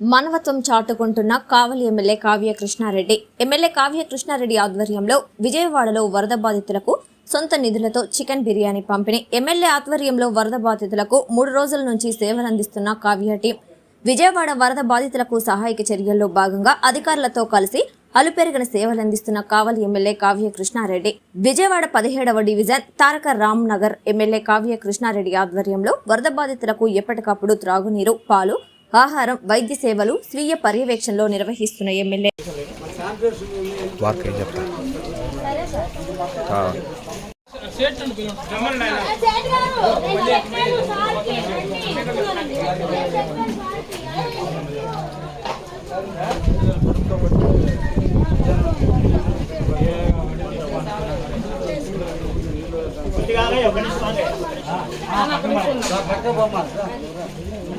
మానవత్వం చాటుకుంటున్న Kavali MLA Kavya Krishna Reddy. MLA Kavya Krishna Reddy ఆధ్వర్యంలో విజయవాడలో వరద బాధితులకు సొంత నిధులతో చికెన్ బిర్యానీ పంపిణీ. ఎమ్మెల్యే ఆధ్వర్యంలో వరద బాధితులకు మూడు రోజుల నుంచి సేవలందిస్తున్న కావ్య టీం విజయవాడ వరద బాధితులకు సహాయక చర్యల్లో భాగంగా అధికారులతో కలిసి అలుపెరిగిన సేవలందిస్తున్న కావలి ఎమ్మెల్యే కావ్య కృష్ణారెడ్డి. విజయవాడ పదిహేడవ డివిజన్ తారక రామ్ నగర్ ఎమ్మెల్యే కావ్య కృష్ణారెడ్డి ఆధ్వర్యంలో వరద బాధితులకు ఎప్పటికప్పుడు త్రాగునీరు పాలు ఆహారం వైద్య సేవలు స్వీయ పర్యవేక్షణలో నిర్వహిస్తున్న ఎమ్మెల్యే పక్క బొమ్మ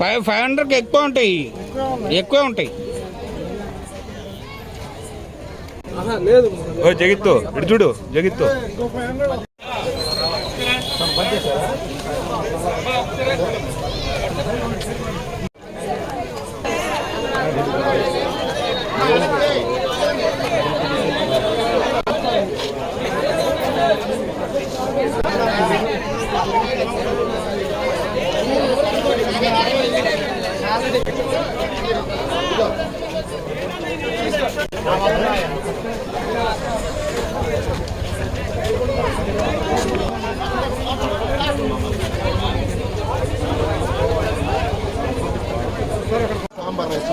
ఫైవ్ ఫైవ్ హండ్రెడ్కి ఎక్కువ ఉంటాయి. ఎక్కువే ఉంటాయి. ఓ జగిత్తు ఇటు చూడు Jagittu.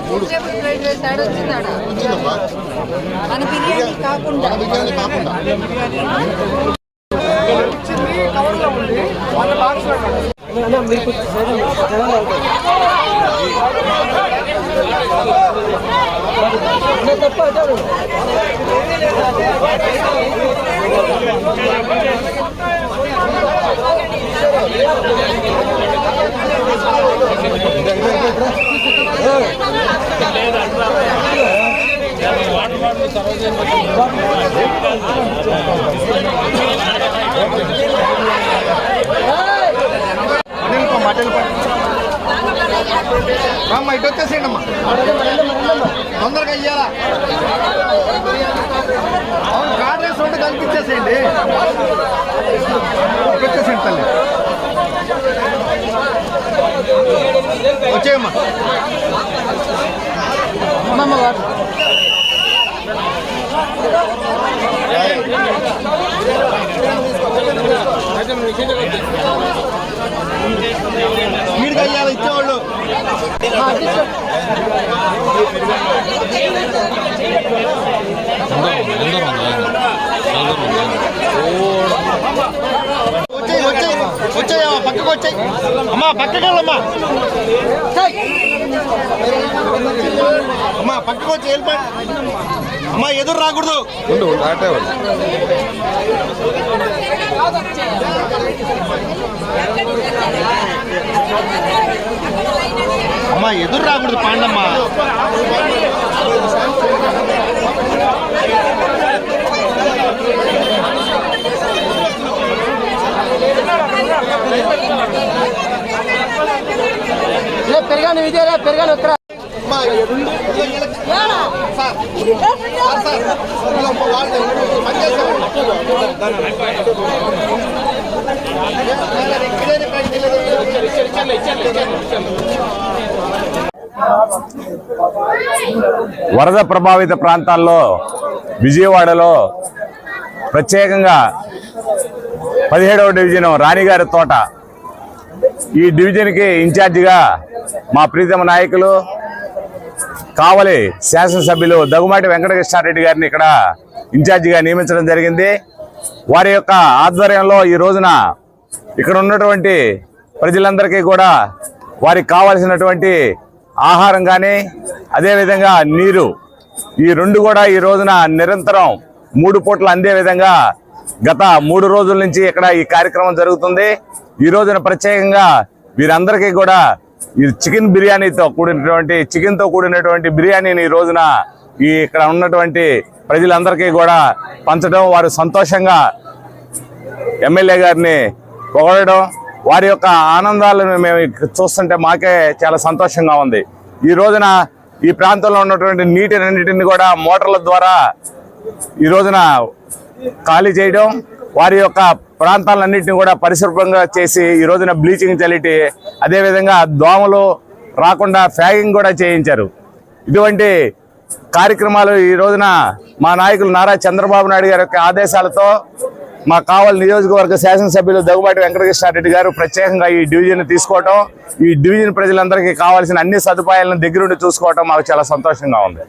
Vegetable fried rice biryani కాకుండా తప్ప కల్పించేసేయండి ఇటు వచ్చేసేయండి తల్లి. వచ్చేయమ్మా. అమ్మమ్మ వాడు వచ్చేయి వచ్చేయి వచ్చేయి పక్కకు వచ్చాయి అమ్మా పక్కకి వెళ్ళమ్మా అమ్మా పక్కకు వచ్చి వెళ్ళిపో అమ్మా ఎదురు రాకూడదు ఉండు ఉండు ఆటే అమ్మా ఎదురు రాకూడదు పాండమ్మా పెరగాను విజయరా పెరగాను ఉత్తర అమ్మా, ఎదురు- సార్, వరద ప్రభావిత ప్రాంతాల్లో విజయవాడలో ప్రత్యేకంగా పదిహేడవ డివిజన్ రాణిగారి తోట. ఈ డివిజన్కి ఇన్ఛార్జిగా మా ప్రీతమ నాయకులు కావలి శాసనసభ్యులు దగ్గుమాటి వెంకటకృష్ణారెడ్డి గారిని ఇక్కడ ఇన్ఛార్జిగా నియమించడం జరిగింది. వారి యొక్క ఆధ్వర్యంలో ఈ రోజున ఇక్కడ ఉన్నటువంటి ప్రజలందరికీ కూడా వారికి కావాల్సినటువంటి ఆహారం కానీ అదేవిధంగా నీరు. ఈ రెండు కూడా ఈ రోజున నిరంతరం మూడు పూటలు అందే విధంగా గత మూడు రోజుల నుంచి ఇక్కడ ఈ కార్యక్రమం జరుగుతుంది. ఈ రోజున ప్రత్యేకంగా వీరందరికీ కూడా ఈ చికెన్ బిర్యానీతో కూడినటువంటి చికెన్తో కూడినటువంటి బిర్యానీని ఈ రోజున ఈ ఇక్కడ ఉన్నటువంటి ప్రజలందరికీ కూడా పంచడం వారు సంతోషంగా ఎమ్మెల్యే గారిని పొగడడం వారి యొక్క ఆనందాలను మేము చూస్తుంటే మాకే చాలా సంతోషంగా ఉంది. ఈ రోజున ఈ ప్రాంతంలో ఉన్నటువంటి నీటినన్నిటిని కూడా మోటార్ల ద్వారా ఈ రోజున ఖాళీ చేయడం వారి యొక్క ప్రాంతాలన్నింటినీ కూడా పరిశుభ్రంగా చేసి ఈ రోజున బ్లీచింగ్ చల్లిటి అదేవిధంగా దోమలు రాకుండా ఫ్యాగింగ్ కూడా చేయించారు. ఇటువంటి కార్యక్రమాలు ఈ రోజున మా నాయకులు నారా చంద్రబాబు నాయుడు గారి యొక్క ఆదేశాలతో మా కావలి నియోజకవర్గ శాసనసభ్యులు దగ్గుబాటి వెంకటకృష్ణారెడ్డి గారు ప్రత్యేకంగా ఈ డివిజన్ తీసుకోవటం ఈ డివిజన్ ప్రజలందరికీ కావాల్సిన అన్ని సదుపాయాలను దగ్గరుండి చూసుకోవటం మాకు చాలా సంతోషంగా ఉంది.